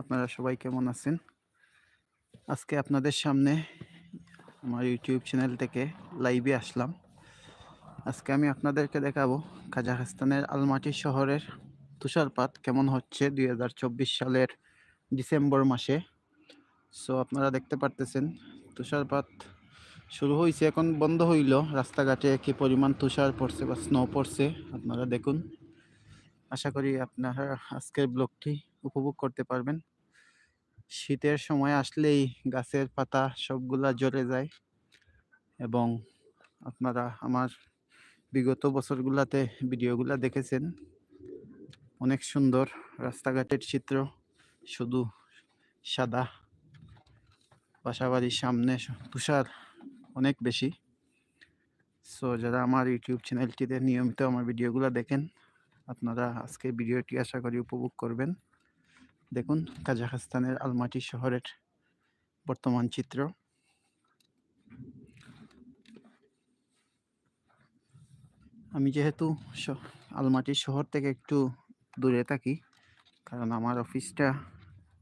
আপনারা সবাই কেমন আছেন? আজকে আপনাদের সামনে আমার ইউটিউব চ্যানেল থেকে লাইভে আসলাম। আজকে আমি আপনাদেরকে দেখাবো কাজাখস্তানের আলমাটি শহরের তুষারপাত কেমন হচ্ছে দু হাজার চব্বিশ সালের ডিসেম্বর মাসে। সো আপনারা দেখতে পারতেছেন তুষারপাত শুরু হয়েছে এখন বন্ধ হইল। রাস্তাঘাটে কি পরিমাণ তুষার পড়ছে বা স্নো পড়ছে, আপনারা দেখুন। আশা করি আপনারা আজকের ব্লগটি উপভোগ করতে পারবেন। শীতের সময় আসলেই গাছের পাতা সবগুলা জ্বলে যায় এবং আপনারা আমার বিগত বছরগুলাতে ভিডিওগুলা দেখেছেন। অনেক সুন্দর রাস্তাঘাটের চিত্র, শুধু সাদা, বাসাবাড়ির সামনে তুষার অনেক বেশি। সো যারা আমার ইউটিউব চ্যানেলটিতে নিয়মিত আমার ভিডিওগুলো দেখেন আপনারা আজকে ভিডিওটি আশা করি উপভোগ করবেন। দেখুন, কাজাখস্তানের আলমাটি শহরের বর্তমান চিত্র। আমি যেহেতু আলমাটি শহর থেকে একটু দূরে থাকি, কারণ আমার অফিসটা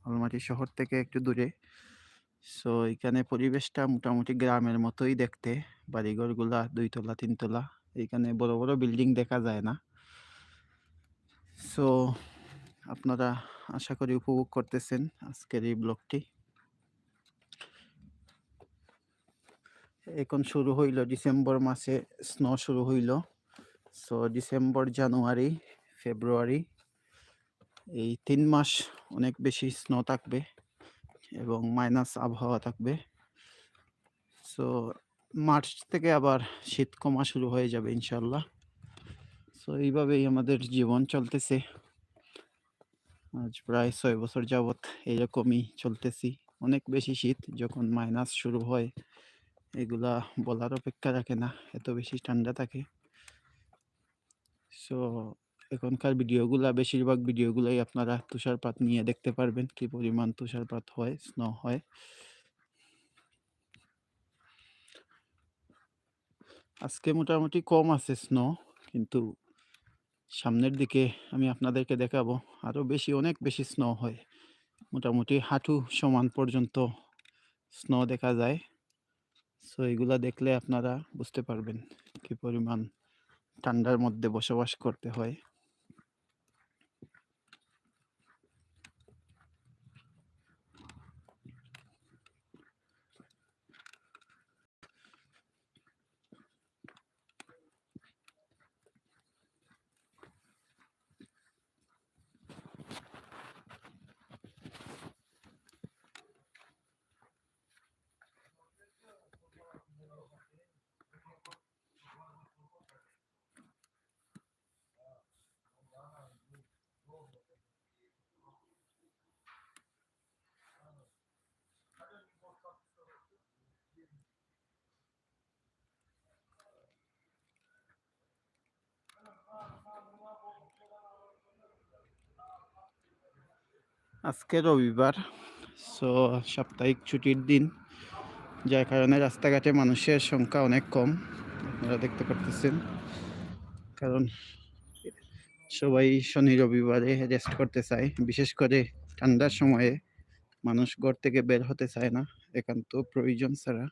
আলমাটি শহর থেকে একটু দূরে। সো, এখানে পরিবেশটা মোটামুটি গ্রামের মতোই দেখতে, বাড়িঘরগুলা দুইতলা তিনতলা এইখানে বড় বড় বিল্ডিং দেখা যায় না। সো আপনারা আশা করি উপভোগ করতেছেন আজকের এই ব্লগটি। এখন শুরু হইল ডিসেম্বর মাসে স্নো শুরু হইল। সো ডিসেম্বর, জানুয়ারি, ফেব্রুয়ারি এই তিন মাস অনেক বেশি স্নো থাকবে এবং মাইনাস আবহাওয়া থাকবে। সো মার্চ থেকে আবার শীত কমা শুরু হয়ে যাবে ইনশাল্লাহ সো এইভাবেই আমাদের জীবন চলতেছে। আজ প্রায় ছয় বছর যাবৎ এরকমই চলতেছি। অনেক বেশি শীত যখন মাইনাস শুরু হয়, এগুলা বলার অপেক্ষা রাখে না, এত বেশি ঠান্ডা থাকে। সো এখনকার ভিডিওগুলা, বেশিরভাগ ভিডিওগুলাই আপনারা তুষারপাত নিয়ে দেখতে পারবেন, কি পরিমাণ তুষারপাত হয়, স্নো হয়। আজকে মোটামুটি কম আছে স্নো, কিন্তু সামনের দিকে আমি আপনাদেরকে দেখাবো আরও বেশি, অনেক বেশি স্নো হয়। মোটামুটি হাঁটু সমান পর্যন্ত স্নো দেখা যায়। সো এগুলা দেখলে আপনারা বুঝতে পারবেন কি পরিমাণ ঠান্ডার মধ্যে বসবাস করতে হয়। আজকে রবিবার সো সাপ্তাহিক ছুটির দিন, যার কারণে রাস্তাঘাটে মানুষের সংখ্যা অনেক কম, আপনারা দেখতে পারতেছেন। কারণ সবাই শনি রবিবারে রেস্ট করতে চায়, বিশেষ করে ঠান্ডার সময়ে মানুষ ঘর থেকে বের হতে চায় না, একান্ত প্রয়োজন ছাড়া।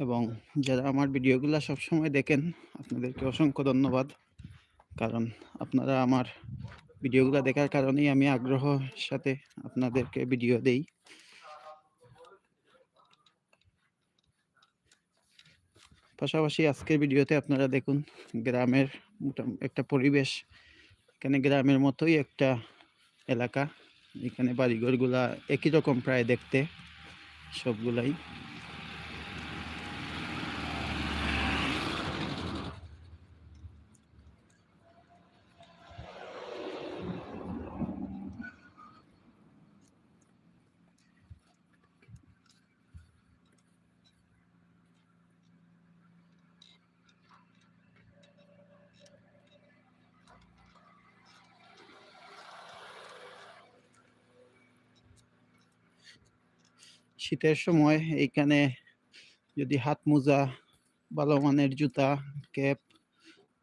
এবং যারা আমার ভিডিওগুলো সবসময় দেখেন, আপনাদেরকে অসংখ্য ধন্যবাদ। কারণ আপনারা আমার ভিডিওগুলো দেখার কারণেই আমি আগ্রহ সাথে আপনাদেরকে ভিডিও দেই। পাশাপাশি আজকের ভিডিওতে আপনারা দেখুন, গ্রামের একটা পরিবেশ। এখানে গ্রামের মতোই একটা এলাকা। এখানে বাড়িঘরগুলা একই রকম প্রায় দেখতে, সবগুলাই। শীতের সময় এইখানে যদি হাত মোজা ভালো মানের জুতা, ক্যাপ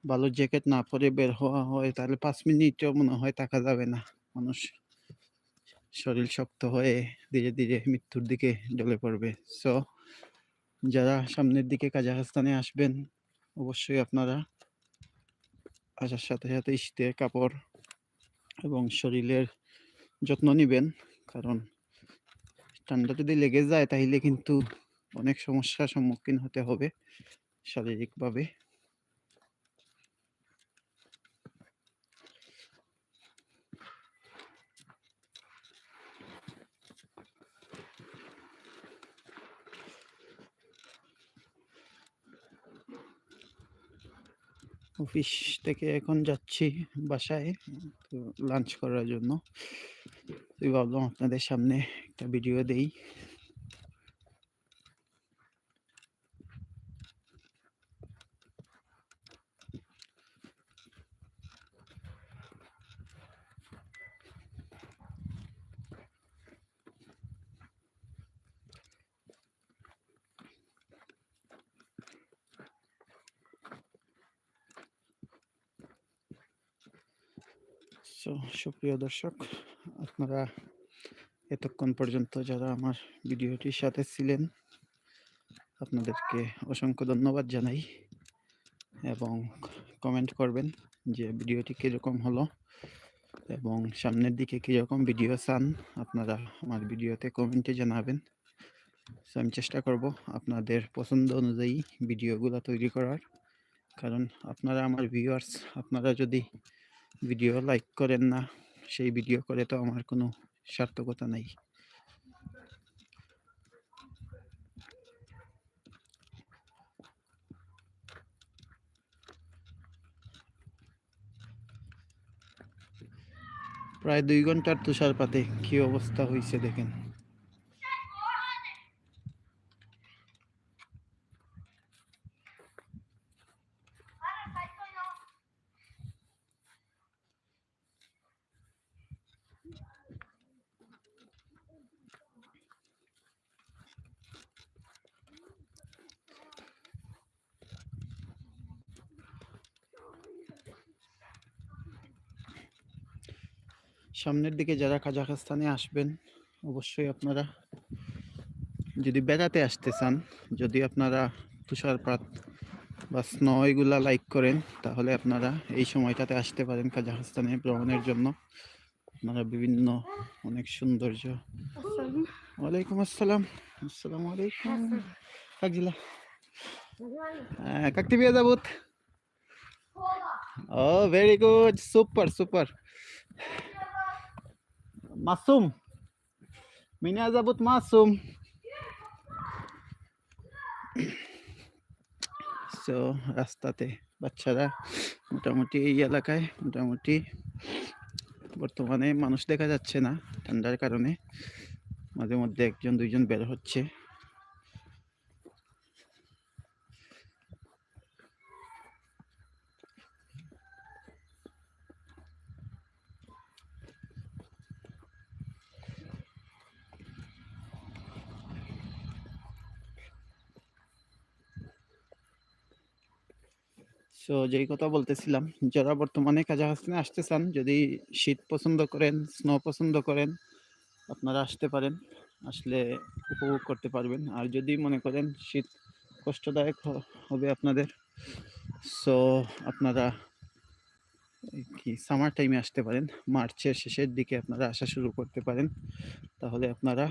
ভালো জ্যাকেট না পরে বের হওয়া হয়, তাহলে পাঁচ মিনিটও মনে হয় থাকা যাবে না। মানুষ শরীর শক্ত হয়ে ধীরে ধীরে মৃত্যুর দিকে ঢলে পড়বে। সো যারা সামনের দিকে কাজাখস্তানে আসবেন, অবশ্যই আপনারা আসার সাথে সাথে শীতের কাপড় এবং শরীরের যত্ন নেবেন, কারণ ঠান্ডা যদি লেগে যায় তাহলে কিন্তু অনেক সমস্যার সম্মুখীন হতে হবে শারীরিকভাবে। অফিস থেকে এখন যাচ্ছি বাসায় লাঞ্চ করার জন্য। ভাবলাম আপনাদের সামনে একটা ভিডিও দেই। সো সুপ্রিয় দর্শক আপনারা এতক্ষণ পর্যন্ত যারা আমার ভিডিওটির সাথে ছিলেন, আপনাদেরকে অসংখ্য ধন্যবাদ জানাই এবং কমেন্ট করবেন যে ভিডিওটি কীরকম হলো এবং সামনের দিকে কীরকম ভিডিও চান, আপনারা আমার ভিডিওতে কমেন্টে জানাবেন। সো আমি চেষ্টা করব আপনাদের পছন্দ অনুযায়ী ভিডিওগুলো তৈরি করার। কারণ আপনারা আমার ভিউয়ার্স আপনারা যদি ভিডিও লাইক করেন না, সেই ভিডিও করে তো আমার কোনো সার্থকতা নাই। প্রায় দুই ঘণ্টার তুষারপাতে কি অবস্থা হয়েছে দেখেন। সামনের দিকে যারা কাজাখস্তানে আসবেন অবশ্যই আপনারা যদি বেড়াতে আসতে চান যদি আপনারা তুষারপাত বা স্নো এগুলা লাইক করেন তাহলে আপনারা এই সময়টাতে আসতে পারেন কাজাখস্তানে ভ্রমণের জন্য। আপনারা বিভিন্ন অনেক সৌন্দর্য। ওয়ালাইকুম আসসালাম। আসসালামু আলাইকুম। কাকজিলা। হ্যাঁ, কাকতি বিয়া যাবত ও very good super super Masum. Mina যাবত মাসুম। সো রাস্তাতে বাচ্চারা মোটামুটি এই এলাকায় মোটামুটি বর্তমানে মানুষ দেখা যাচ্ছে না ঠান্ডার কারণে। মাঝে মধ্যে একজন, দুইজন বের হচ্ছে। সো যেই কথা বলতেছিলাম, যারা বর্তমানে কাজাখস্তানে আসতে চান, যদি শীত পছন্দ করেন স্নো পছন্দ করেন, আপনারা আসতে পারেন, আসলে উপভোগ করতে পারবেন। আর যদি মনে করেন শীত কষ্টদায়ক হবে আপনাদের সো আপনারা কি সামার টাইমে আসতে পারেন, মার্চের শেষের দিকে আপনারা আসা শুরু করতে পারেন। তাহলে আপনারা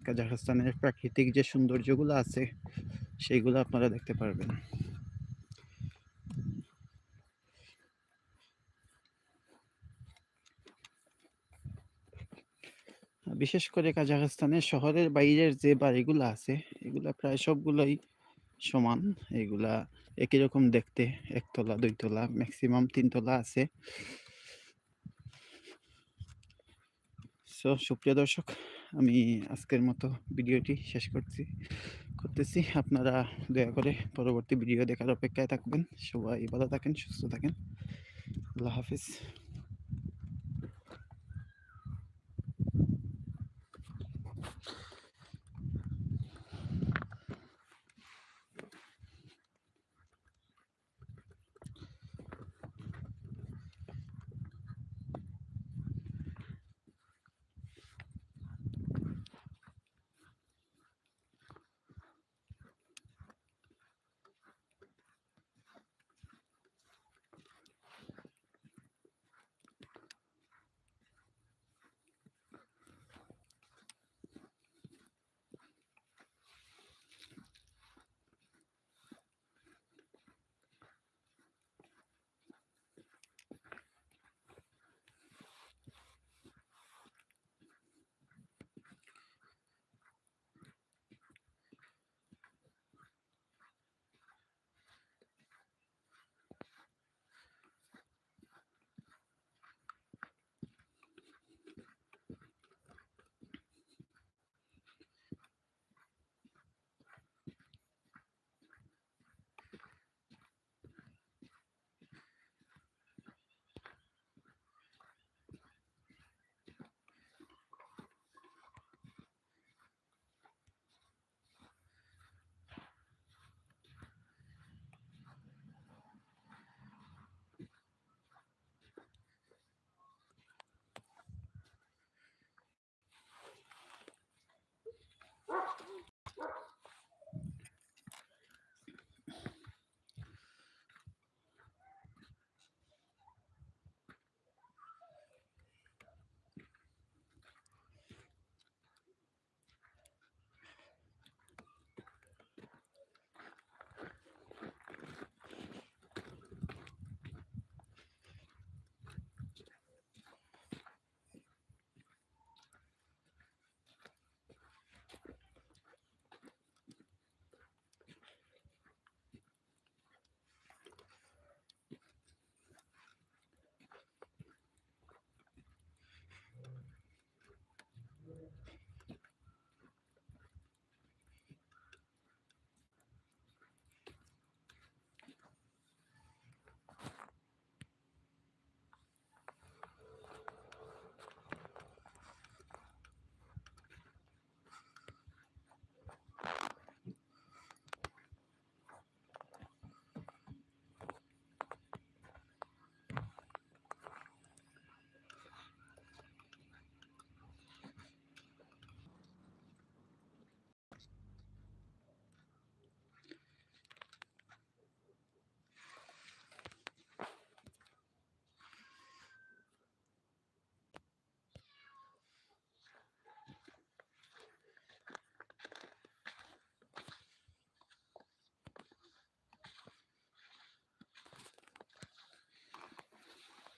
কাজাখস্তানের প্রাকৃতিক যে সৌন্দর্যগুলো আছে সেইগুলো আপনারা দেখতে পারবেন। বিশেষ করে কাজাখস্তানের শহরের বাইরের যে বাড়িগুলো আছে, এগুলা প্রায় সবগুলোই সমান। এগুলা একই রকম দেখতে, একতলা, দুইতলা ম্যাক্সিমাম তিনতলা আছে। সো সুপ্রিয় দর্শক, আমি আজকের মতো ভিডিওটি শেষ করছি, করতেছি। আপনারা দয়া করে পরবর্তী ভিডিও দেখার অপেক্ষায় থাকবেন। সবাই ভালো থাকেন, সুস্থ থাকেন। আল্লাহ হাফিজ।